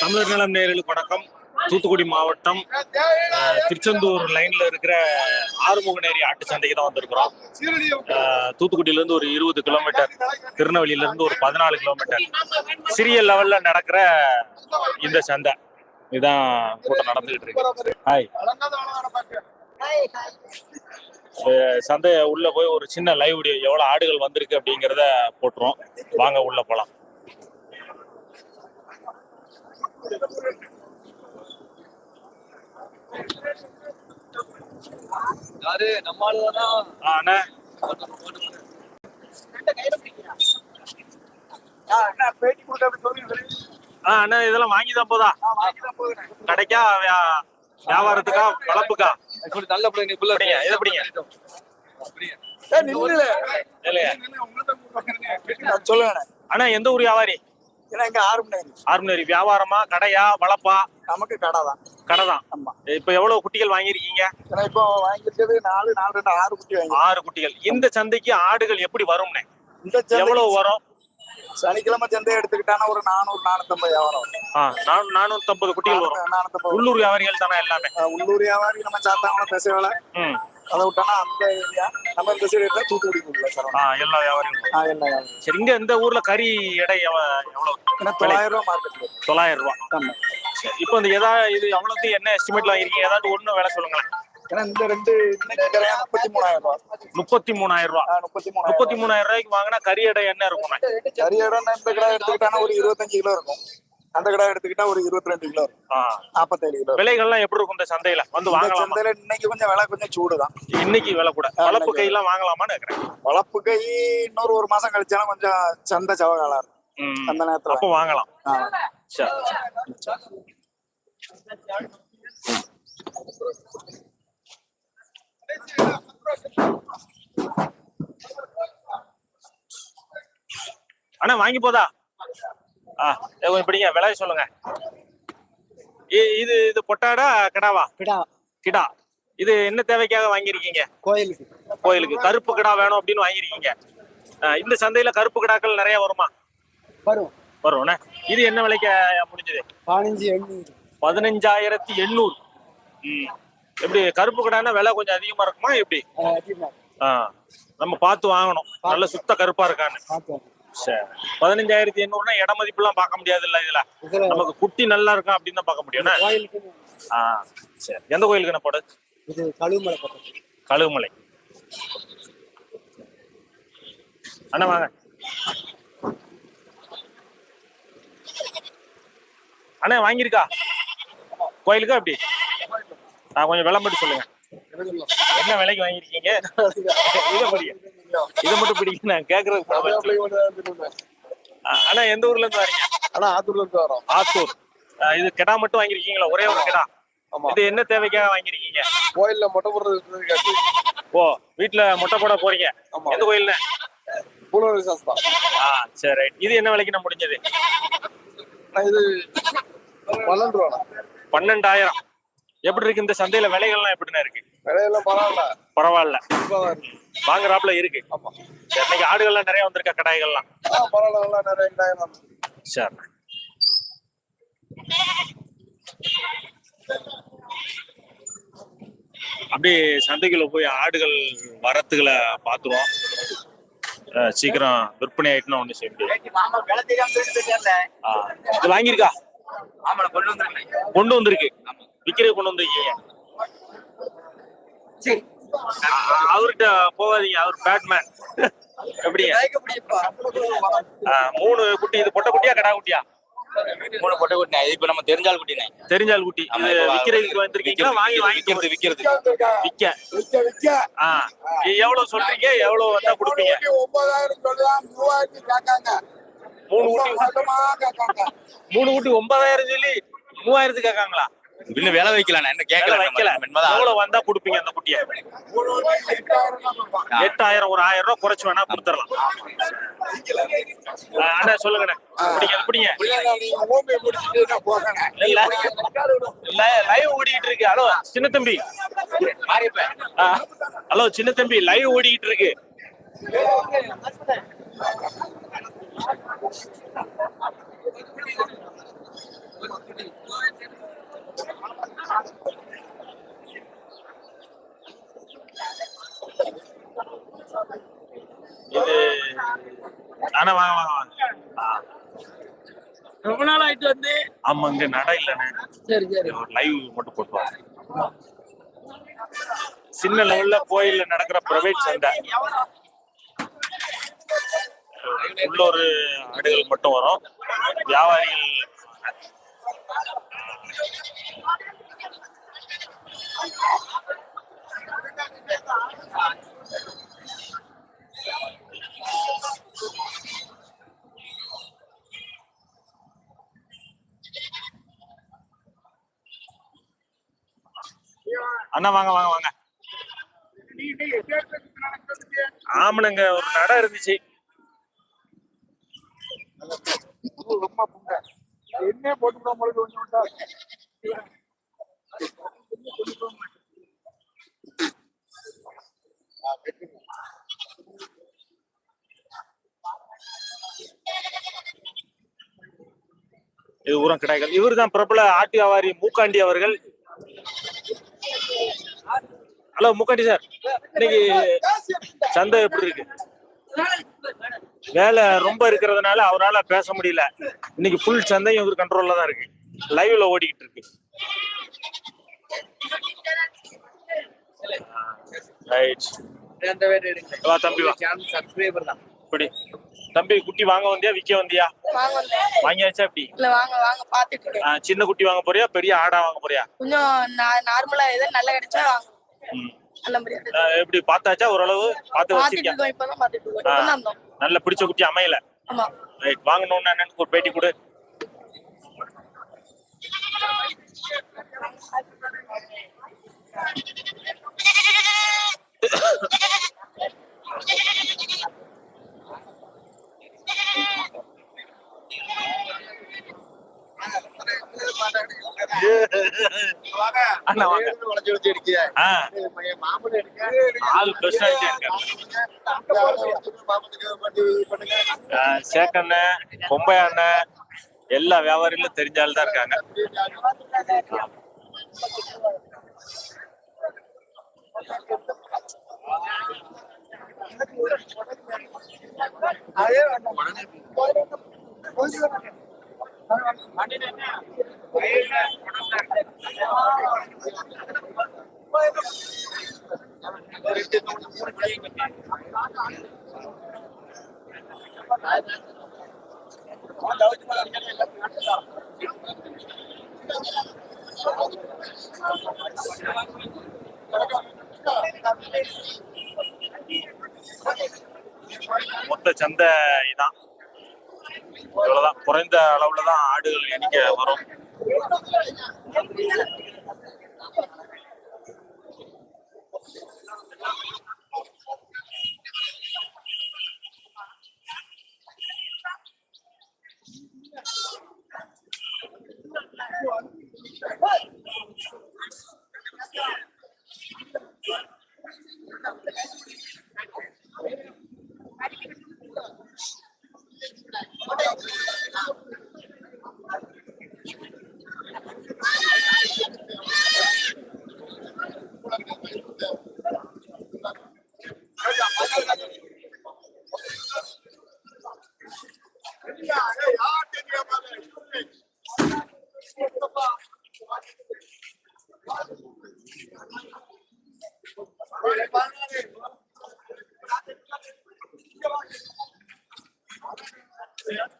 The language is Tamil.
தமிழர் நலம் நேயர்களுக்கு வணக்கம். தூத்துக்குடி மாவட்டம் திருச்செந்தூர் லைன்ல இருக்கிற ஆறுமுகநேரி ஆட்டு சந்தைக்கு தான் வந்திருக்கிறோம். தூத்துக்குடியில இருந்து ஒரு இருபது கிலோமீட்டர் திருநெல்வேலியில இருந்து ஒரு பதினாலு கிலோமீட்டர் சிறிய லெவல்ல நடக்கிற இந்த சந்தை. இதுதான் கூட்டம் நடந்துகிட்டு இருக்கு. ஹாய் சந்தை உள்ள போய் ஒரு சின்ன லைவ் வீடியோ எவ்வளவு ஆடுகள் வந்திருக்கு அப்படிங்கிறத போட்டுருவோம். வாங்க உள்ள போலாம். யாரு? அண்ணா. இதெல்லாம் வாங்கி தான் போதா கடைக்கா வியா- வியாபாரத்துக்கா வளர்ப்புக்கா? சொல்லி நல்ல பிள்ளை நீ புள்ள. இது எப்படிங்க? சொல்லுங்க எந்த ஊர் வியாபாரி? மணி நேரம் ஆர்மினரி வியாபாரமா கடையா வளப்பா? நமக்கு கடை தான். கடை தான் ஆமா இப்ப எவ்வளவு குட்டிகள் வாங்கியிருக்கீங்க? ஏன்னா இப்போ வாங்கிருக்கிறது நாலு நாலு ரெண்டு ஆறு குட்டி வாங்கி ஆறு குட்டிகள். இந்த சந்தைக்கு ஆடுகள் எப்படி வரும்னே? இந்த எவ்வளவு வரும்? சனிக்கிழமை சந்தை எடுத்துக்கிட்டானா ஒரு நானூறு நானூத்தம்பது வியாபாரம். நானூத்தம்பது குட்டிகள் வரும். உள்ளூர் வியாபாரிகள் தானே எல்லாமே? உள்ளூர் வியாபாரி நம்ம சாத்தாங்குளம் பெச வேலை ம். அதை விட்டானா அந்த ஏரியா நம்ம இந்த சைடு எடுத்தா தூத்துக்குடி உள்ள சார். எல்லா ஆ என்ன வியாபாரம் சரி இங்க இந்த ஊர்ல கறி எடை எவ்வ- எவ்வளவு ஏன்னா தொள்ளாயிரம் ரூபாய் மார்க்கெட் தொள்ளாயிரம் ரூபாய் ஆமா. இப்போ இந்த எதா இது எவ்வளவுக்கு என்ன எஸ்டிமேட்ல வாங்கிருக்கீங்க ஏதாவது ஒண்ணு வேலை சொல்லுங்களேன். ஏன்னா இந்த ரெண்டு முப்பத்தி மூணாயிரம் ரூபாய் முப்பத்தி மூணாயிரம் ரூபாய் முப்பத்தி மூணாயிரம் முப்பத்தி மூணாயிரம் ரூபாய்க்கு வாங்கினா கறி எடை என்ன இருக்கும்ண்ணே கறி இடம் இந்த கடை எடுத்துக்கிட்டானா ஒரு இருபத்தஞ்சு கிலோ இருக்கும். அந்த கடை எடுத்துக்கிட்டா ஒரு இருபத்தி ரெண்டு கிலோ இருக்கும். நாற்பத்தேழு கிலோ இருக்கும். விலைகள்லாம் எப்படி இருக்கும் இந்த சந்தையில? வந்து வாங்கலாமா? சந்தையில இன்னைக்கு கொஞ்சம் விலை கொஞ்சம் சூடு தான் இன்னைக்கு விலை கூட. வளர்ப்பு கையெல்லாம் வாங்கலாமான்னு இருக்கிறேன் வளர்ப்பு கை இன்னொரு ஒரு மாசம் கழிச்சாலும் கொஞ்சம் சந்தை சவகாலம் இருக்கும். அந்த நேரத்துல. அப்போ வாங்கலாம். சரி. அண்ணா வாங்கி போதா? ஆ கொஞ்சம் பிடிங்க விலை சொல்லுங்க. இது இது பொட்டாடா கிடாவா? கிடா. கிடா. இது என்ன தேவைக்காக வாங்கியிருக்கீங்க? கோயிலுக்கு. கோயிலுக்கு. கருப்பு கிடா வேணும் அப்படின்னு வாங்கியிருக்கீங்க. இந்த சந்தையில கருப்பு கிடாக்கள் நிறைய வருமா? வரும். வரும்ண்ணே இது என்ன விலைக்கு முடிஞ்சது? பதினஞ்சு எண்ணூறு. பதினஞ்சாயிரத்தி எண்ணூறு. ம். எப்படி கருப்பு கடான்னா விலை கொஞ்சம் அதிகமா இருக்குமா எப்படி? ஆ நம்ம பார்த்து வாங்கணும். நல்ல சுத்த கருப்பா இருக்கான்னு. சரி பதினஞ்சாயிரத்தி எண்ணூறுனா இட மதிப்புலாம் பார்க்க முடியாது இல்ல இதுல நமக்கு குட்டி நல்லா இருக்கும் அப்படின்னு தான் பார்க்க முடியும். கோயிலுக்கு ஆ சரி எந்த கோயிலுக்கு என்ன போடு? கழுகுமலை அண்ணா வாங்க. அண்ணா வாங்கியிருக்கா? கோயிலுக்கா அப்படி கொஞ்சம் விலை மட்டும் சொல்லுங்க. என்ன விலைக்கு வாங்கியிருக்கீங்க? இதை மட்டும் பிடிக்க நான் கேட்கறதுக்கு அண்ணா எந்த ஊர்ல இருந்து வரீங்க? ஆனா ஆத்தூர்ல இருந்து வரோம். ஆத்தூர். இது கெடா மட்டும் வாங்கியிருக்கீங்களா? ஒரே ஒரு கெடா. இது என்ன தேவைக்காக வாங்கியிருக்கீங்க? கோயில்ல மொட்டை போடுறது ஓ வீட்டுல முட்டை போட போறீங்க. எந்த கோயில்ல பூலோக விசாஸ் தான். ஆ சரி ரைட். இது என்ன விலைக்கு நான் முடிஞ்சது? இது பன்னெண்டு ரூபா பன்னெண்டாயிரம். எப்படி இருக்கு? இந்த சந்தையில விலைகள்லாம் எப்படிண்ணா இருக்கு? விலையெல்லாம் பரவாயில்ல. பரவாயில்ல. வாங்குறாப்புல இருக்கு. இன்னைக்கு ஆடுகள்லாம் நிறைய வந்திருக்கா கடாய்கள்லாம்? பரவாயில்ல நிறைய ரெண்டாயிரம் சரி. அப்படியே சந்தைக்குள்ள போய் ஆடுகள் வரத்துகளை பார்த்துருவோம். சீக்கிரம் விற்பனை ஆயிட்டுனா ஒண்ணு செய்ய முடியாது. வாங்கியிருக்கா? கொண்டு வந்திருக்கு. விக்கிறே கொண்டு வந்திருக்கீங்க. அவர்கிட்ட போகாதீங்க அவர் பேட்மேன். எப்படிங்க ஆ, மூணு குட்டி இது பொட்டை குட்டியா கடா குட்டியா? மூணு பொட்டை குட்டினே இப்ப நம்ம தெரிஞ்சால் குட்டினே. தெரிஞ்சால் குட்டி. இது விக்கிறதுக்கு வந்திருக்கீங்களா? வாங்கி வாங்கி விக்கிறது விக்கிறது விக்க. விக்க ஆ எவ்வளவு சொல்றீங்க? எவ்வளவு வந்தா கொடுப்பீங்க? ஒன்பதாயிரம் சொல்லலாம் மூவாயிரத்தி கேட்காங்க. மூணு குட்டி மூணு குட்டி ஒன்பதாயிரம் சொல்லி மூவாயிரத்துக்கு கேட்காங்களா? இன்னும் வேலை வைக்கல என்ன கேட்கல வைக்கல. எவ்வளவு வந்தா கொடுப்பீங்க அந்த குட்டியை? எட்டாயிரம் ஒரு ஆயிரம் ரூபாய் குறைச்சு வேணா கொடுத்துடலாம். அண்ணா சொல்லுங்க புடிங்க இல்ல. லைவ் ஓடிக்கிட்டு இருக்கு. ஹலோ சின்ன தம்பி. ஹலோ சின்ன தம்பி லைவ் ஓடிக்கிட்டு இருக்கு. இது அண்ணா வாங்க வாங்க வாங்க ரொம்ப நாள் ஆயிட்டு வந்து. ஆமா இங்க நட இல்லைண்ணே சரி சரி. ஒரு லைவ் மட்டும் போட்டுவாங்க சின்ன லெவல்ல கோயில்ல நடக்கிற பிரைவேட் சந்தை உள்ளூர் ஆடுகள் மட்டும் வரும். வியாபாரிகள் அண்ணா வாங்க வாங்க வாங்க. ஆமனுங்க ஒரு நட இருந்துச்சு. என்ன போட்டு உங்களுக்கு ஒண்ணு இது உரம் கிடையாது இவர் தான் பிரபல ஆட்டு வியாபாரி மூக்காண்டி அவர்கள். Hello Mookandi sir. இன்னைக்கு சந்தை எப்படி இருக்கு? வேலை ரொம்ப இருக்கிறதுனால அவரால் பேச முடியல. இன்னைக்கு ஃபுல் சந்தையும் இவர் கண்ட்ரோல்ல தான் இருக்கு. லைவ்ல ஓடிக்கிட்டு இருக்கு. தம்பி குட்டி வாங்க வந்தியா விக்க வந்தியா? வாங்க வாங்கியாச்சா எப்படி இல்ல வாங்க வாங்க பாத்துட்டு சின்ன குட்டி வாங்க போறியா பெரிய ஆடா வாங்க போறியா? கொஞ்சம் நார்மலா எதாவது நல்லா கிடைச்சா வாங்க எப்படி பார்த்தாச்சா? ஓரளவு பார்த்து வச்சிருக்கேன் நல்ல பிடிச்ச குட்டி அமையல. ஆமா. ரைட் வாங்கணும்னு என்னன்னு ஒரு பேட்டி கொடு. அண்ணா வாங்க. வளைச்சு வச்சு அடிக்க மாமன் ஆள் பெருசாகிட்டே இருக்காங்க. மாமனுக்கு பண்ணி சேக்கண்ண கொம்பை அண்ணன் எல்லா வியாபாரிகளும் தெரிஞ்ச ஆள் தான் இருக்காங்க. அதே மொத்த சந்தை இதான். இவ்வளவுதான். குறைந்த அளவுல தான் ஆடுகள் எண்ணிக்கை வரும். 我操多少钱我不 Yeah.